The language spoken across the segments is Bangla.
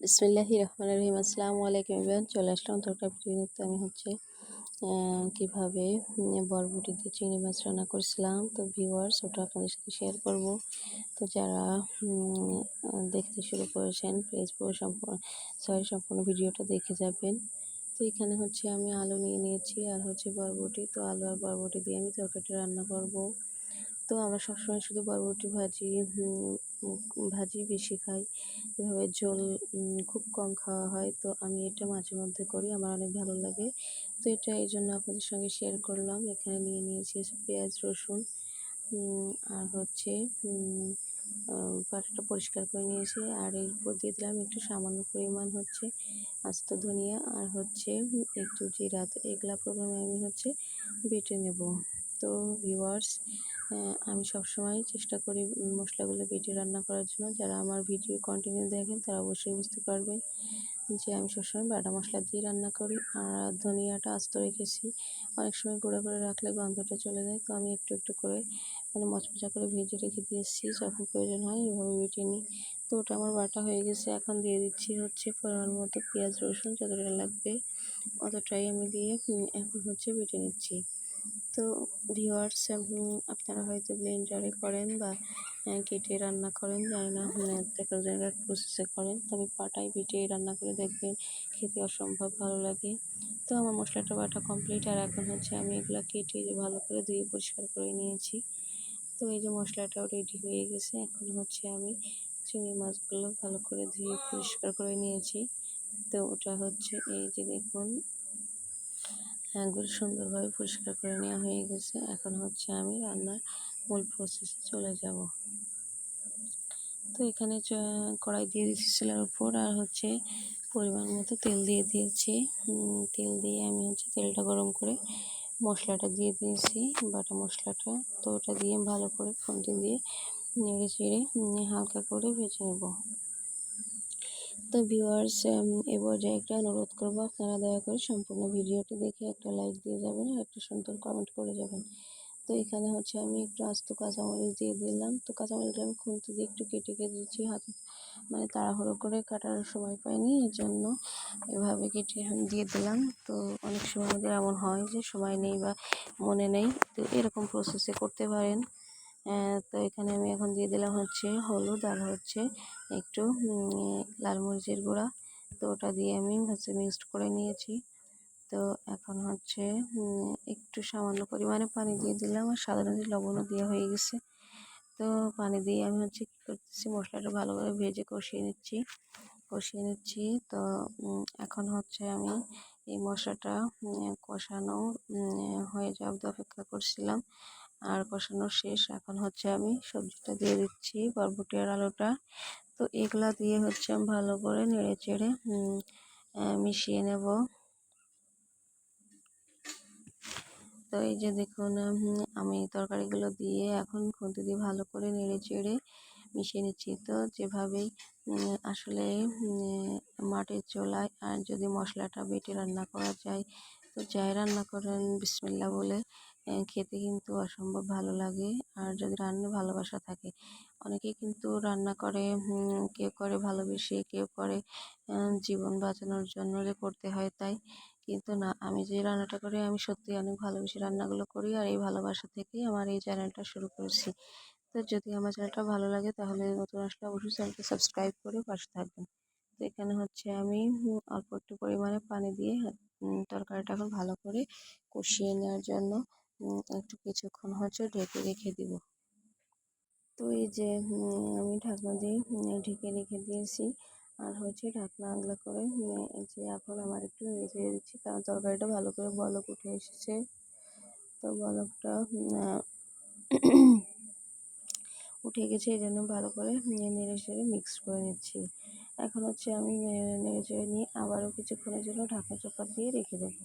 বিসমিল্লাহি রহমান রহিম, আসসালামু আলাইকুম এবার চলে আসলাম তরকারি ভিডিও নিতে আমি হচ্ছে কীভাবে বরবটি দিয়ে চিংড়ি মাছ রান্না করছিলাম। তো ভিউয়ার্স ওটা আপনাদের সাথে শেয়ার করব। তো যারা দেখতে শুরু করেছেন পুরো সম্পূর্ণ সরি সম্পূর্ণ ভিডিওটা দেখে যাবেন। তো এখানে হচ্ছে আমি আলু নিয়ে নিয়েছি, আর হচ্ছে বরবটি। তো আলু আর বরবটি দিয়ে আমি তরকারিটা রান্না করব। তো আমরা সবসময় শুধু বরবটি ভাজি ভাজি বেশি খাই। এভাবে ঝোল খুব কম খাওয়া হয়। তো আমি এটা মাঝে মধ্যে করি, আমার অনেক ভালো লাগে। তো এটা এই জন্য আপনাদের সঙ্গে শেয়ার করলাম। এখানে নিয়ে নিয়েছি পেঁয়াজ, রসুন আর হচ্ছে পাটাটা পরিষ্কার করে নিয়েছি। আর এর উপর দিয়ে দিলাম একটু সামান্য পরিমাণ হচ্ছে আস্ত ধনিয়া আর হচ্ছে একটু জিরা তো এগুলা প্রথমে আমি হচ্ছে বেটে নেব। তো ভিওয়ার্স আমি সবসময় চেষ্টা করি মশলাগুলো বেটে রান্না করার জন্য। যারা আমার ভিডিও কন্টিনিউ দেখেন, তারা অবশ্যই বুঝতে পারবেন যে আমি সবসময় বাটা মশলা দিয়ে রান্না করি। আর ধনিয়াটা আস্ত রেখেছি। অনেক সময় গুঁড়ো করে রাখলে গন্ধটা চলে যায়। তো আমি একটু একটু করে মানে মচমচা করে ভেজে রেখে দিয়েছি। যখন প্রয়োজন হয় এভাবে বেটে নিই। তো ওটা আমার বাটা হয়ে গেছে। এখন দিয়ে দিচ্ছি হচ্ছে পরিমাণ মতো পেঁয়াজ, রসুন, যতটা লাগবে অতটাই আমি দিয়ে এখন হচ্ছে বেটে নিচ্ছি। তো ভিওয়ার্স আপনারা হয়তো ব্লেন্ডারে করেন বা কেটে রান্না করেন, জানি না এক জায়গায় প্রসেসে করেন, তবে পাটায় বেটে রান্না করে দেখবেন খেতে অসম্ভব ভালো লাগে। তো আমার মশলাটা বাটা কমপ্লিট আর এখন হচ্ছে আমি এগুলো কেটে ভালো করে ধুয়ে পরিষ্কার করে নিয়েছি। তো এই যে মশলাটাও রেডি হয়ে গেছে, এখন হচ্ছে আমি চিংড়ি মাছগুলো ভালো করে ধুয়ে পরিষ্কার করে নিয়েছি। তো ওটা হচ্ছে এই যে দেখুন হ্যাঁগুলো সুন্দরভাবে পরিষ্কার করে নেওয়া হয়ে গেছে। এখন হচ্ছে আমি রান্নার মূল প্রসেসে চলে যাব। তো এখানে কড়াই দিয়ে দিয়েছি চুলার উপর আর হচ্ছে পরিমাণ মতো তেল দিয়ে দিয়েছি। তেল দিয়ে আমি হচ্ছে তেলটা গরম করে মশলাটা দিয়ে দিয়েছি। বাটা মশলাটা তো ওটা দিয়ে ভালো করে খুন্তি দিয়ে নেড়ে চেড়ে হালকা করে ভেজে নেব। তো ভিউয়ার্স এ পর্যায়ে একটা অনুরোধ করব, আপনারা দয়া করে সম্পূর্ণ ভিডিওটি দেখে একটা লাইক দিয়ে যাবেন আর একটা সুন্দর কমেন্ট করে যাবেন। তো এখানে হচ্ছে আমি একটু আস্ত কাঁচামরিচ দিয়ে দিলাম। তো কাঁচামরিচটা আমি খুন্তি দিয়ে একটু কেটে কেটে দিচ্ছি হাতে মানে তাড়াহুড়ো করে কাটার সময় পাইনি, এর জন্য এভাবে কেটে দিয়ে দিলাম। তো অনেক সময় আমাদের এমন হয় যে সময় নেই বা মনে নেই, তো এরকম প্রসেসে করতে পারেন। তো এখানে আমি এখন দিয়ে দিলাম হচ্ছে হলুদ আর হচ্ছে একটু লাল মরিচের গুঁড়া। তো ওটা দিয়ে আমি হচ্ছে মিক্সড করে নিয়েছি। তো এখন হচ্ছে একটু সামান্য পরিমাণে পানি দিয়ে দিলাম আর সাধারণত লবণও দেওয়া হয়ে গেছে। তো পানি দিয়ে আমি হচ্ছে কী করতেছি, মশলাটা ভালোভাবে ভেজে কষিয়ে নিচ্ছি। কষিয়ে নিচ্ছি। তো এখন হচ্ছে আমি এই মশলাটা কষানো হয়ে যাওয়া অপেক্ষা করছিলাম। আর কষানো শেষ। এখন হচ্ছে আমি সবজিটা দিয়ে দিচ্ছি বরবটি আর আলুটা। তো এগুলা দিয়ে হচ্ছে আমি ভালো করে নেড়ে চেড়ে মিশিয়ে নেব। তো এই যে দেখুন আমি তরকারিগুলো দিয়ে এখন খুন্তি দিয়ে ভালো করে নেড়ে চেড়ে মিশিয়ে নিচ্ছি। তো যেভাবেই আসলে মাটির চোলায় আর যদি মশলাটা বেটে রান্না করা যায় তো যাই রান্না করেন বিসমিল্লা বলে খেতে কিন্তু অসম্ভব ভালো লাগে। আর যদি রান্না ভালোবাসা থাকে অনেকেই কিন্তু রান্না করে কেউ করে ভালোবেসে, কেউ করে জীবন বাঁচানোর জন্য যে করতে হয় তাই। কিন্তু না, আমি যে রান্নাটা করি, আমি সত্যি অনেক ভালোবেসে রান্নাগুলো করি, আর এই ভালোবাসা থেকেই আমার এই চ্যানেলটা শুরু করেছি। তো যদি আমার চ্যানেলটা ভালো লাগে, তাহলে নতুন আসলে অবশ্যই চ্যানেলটা সাবস্ক্রাইব করে পাশে থাকবেন। তো এখানে হচ্ছে আমি অল্প একটু পরিমাণে পানি দিয়ে তরকারিটা এখন ভালো করে কষিয়ে নেওয়ার জন্য একটু কিছুক্ষণ হচ্ছে ঢেকে রেখে দিব। তো এই যে আমি ঢাকনা দিয়ে ঢেকে রেখে দিয়েছি। আর হচ্ছে ঢাকনা আগলা করে যে এখন আমার একটু রেখে দিচ্ছি কারণ তরকারিটা ভালো করে বলক উঠে এসেছে। তো বলকটা উঠে গেছে, এই জন্য ভালো করে নেড়ে চেড়ে মিক্স করে নিচ্ছি। এখন হচ্ছে আমি নেড়ে নিয়ে আবারও কিছুক্ষণের জন্য ঢাকা চাপা দিয়ে রেখে দেবো।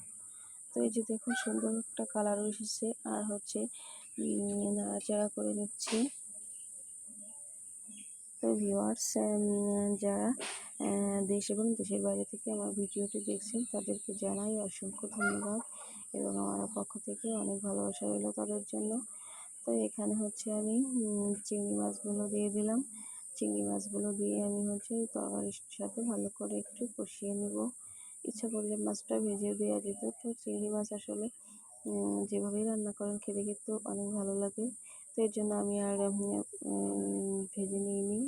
তো এই যে দেখুন সুন্দর একটা কালার এসেছে, আর হচ্ছে নাড়াচাড়া করে নিচ্ছি। তো ভিউয়ার্স যারা দেশ এবং দেশের বাইরে থেকে আমার ভিডিওটি দেখছেন, তাদেরকে জানাই অসংখ্য ধন্যবাদ এবং আমার পক্ষ থেকে অনেক ভালোবাসা রইল তাদের জন্য। তো এখানে হচ্ছে আমি চিংড়ি মাছগুলো দিয়ে দিলাম। চিংড়ি মাছগুলো দিয়ে আমি হচ্ছে তরকারির সাথে ভালো করে একটু কষিয়ে নেব। ইচ্ছা করলে মাছটা ভেজে দেওয়া যেত। তো চিংড়ি মাছ আসলে যেভাবেই রান্না করেন খেতে কিন্তু অনেক ভালো লাগে। তো এর জন্য আমি আর ভেজে নিইনি।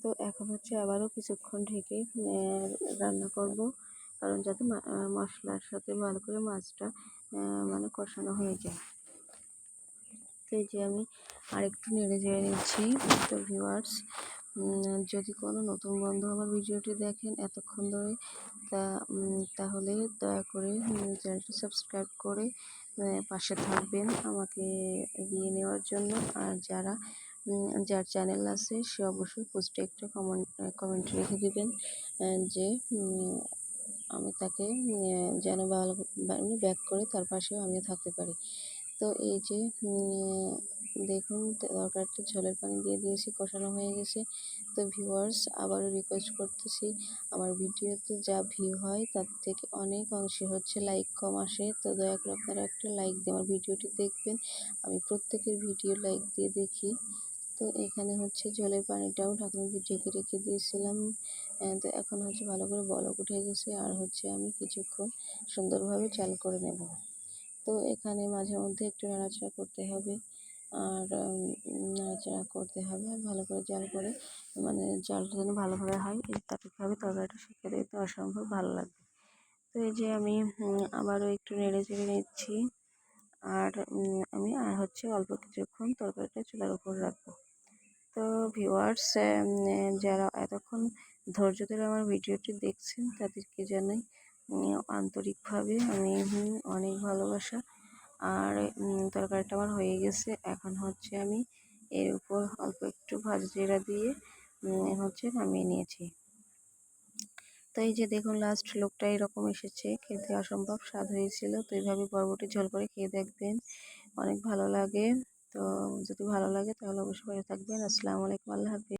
তো এখন হচ্ছে আবারও কিছুক্ষণ ঢেকে রান্না করব। কারণ যাতে মশলার সাথে ভালো করে মাছটা মানে কষানো হয়ে যায়। তো এই যে আমি আরেকটু নেড়ে চেড়ে নিচ্ছি, তো ভিউয়ার্স যদি কোনো নতুন বন্ধু আমার ভিডিওটি দেখেন এতক্ষণ ধরে, তা তাহলে দয়া করে চ্যানেলটি সাবস্ক্রাইব করে পাশে থাকবেন আমাকে এগিয়ে নেওয়ার জন্য। আর যারা যার চ্যানেল আছে, সে অবশ্যই পোস্টে একটা কমেন্ট কমেন্ট রেখে দেবেন যে আমি তাকে যেন ভালো ব্যাক করে তার পাশেও আমিও থাকতে পারি। তো এই যে দেখুন তরকারিটা ঝোলের পানি দিয়ে দিয়েছি, কষানো হয়ে গেছে। তো ভিউয়ার্স আবারও রিকোয়েস্ট করতেছি, আমার ভিডিওতে যা ভিউ হয় তার থেকে অনেক অংশে হচ্ছে লাইক কম আসে। তো দয়া করে আপনারা একটা লাইক দিয়ে আমার ভিডিওটি দেখবেন। আমি প্রত্যেকের ভিডিও লাইক দিয়ে দেখি। তো এখানে হচ্ছে জলের পানিটাও ঢাকনা দিয়ে ঢেকে রেখে দিয়েছিলাম। তো এখন হচ্ছে ভালো করে বলক উঠে গেছে। আর হচ্ছে আমি কিছুক্ষণ সুন্দরভাবে চাল করে নেব। তো এখানে মাঝে মধ্যে একটু নাড়াচাড়া করতে হবে। আর নাড়াচাড়া করতে হবে আর ভালো করে জাল করে মানে জালটা যেন ভালোভাবে হয় তারপরে তরকারিটা শিখে দিতে অসম্ভব ভালো লাগবে। তো এই যে আমি আবারও একটু নেড়ে চেড়ে নিচ্ছি। আর আমি, আর হচ্ছে অল্প কিছুক্ষণ তরকারিটা চুলার উপর রাখব। তো ভিউয়ার্স যারা এতক্ষণ ধৈর্য ধরে আমার ভিডিওটি দেখছেন, তাদেরকে জানাই আন্তরিকভাবে আমি অনেক ভালোবাসা। আর তরকারিটা আমার হয়ে গেছে। এখন হচ্ছে আমি এর উপর অল্প একটু ভাজা দিয়ে হচ্ছে নামিয়ে নিয়েছি। তো এই যে দেখুন লাস্ট লোকটা এরকম এসেছে। খেতে অসম্ভব স্বাদ হয়েছিল। তো এইভাবে বরবটি ঝোল করে খেয়ে দেখবেন। অনেক ভালো লাগে। তো যদি ভালো লাগে তাহলে অবশ্যই থাকবেন। আসসালামু আলাইকুম, আল্লাহ হাফিজ।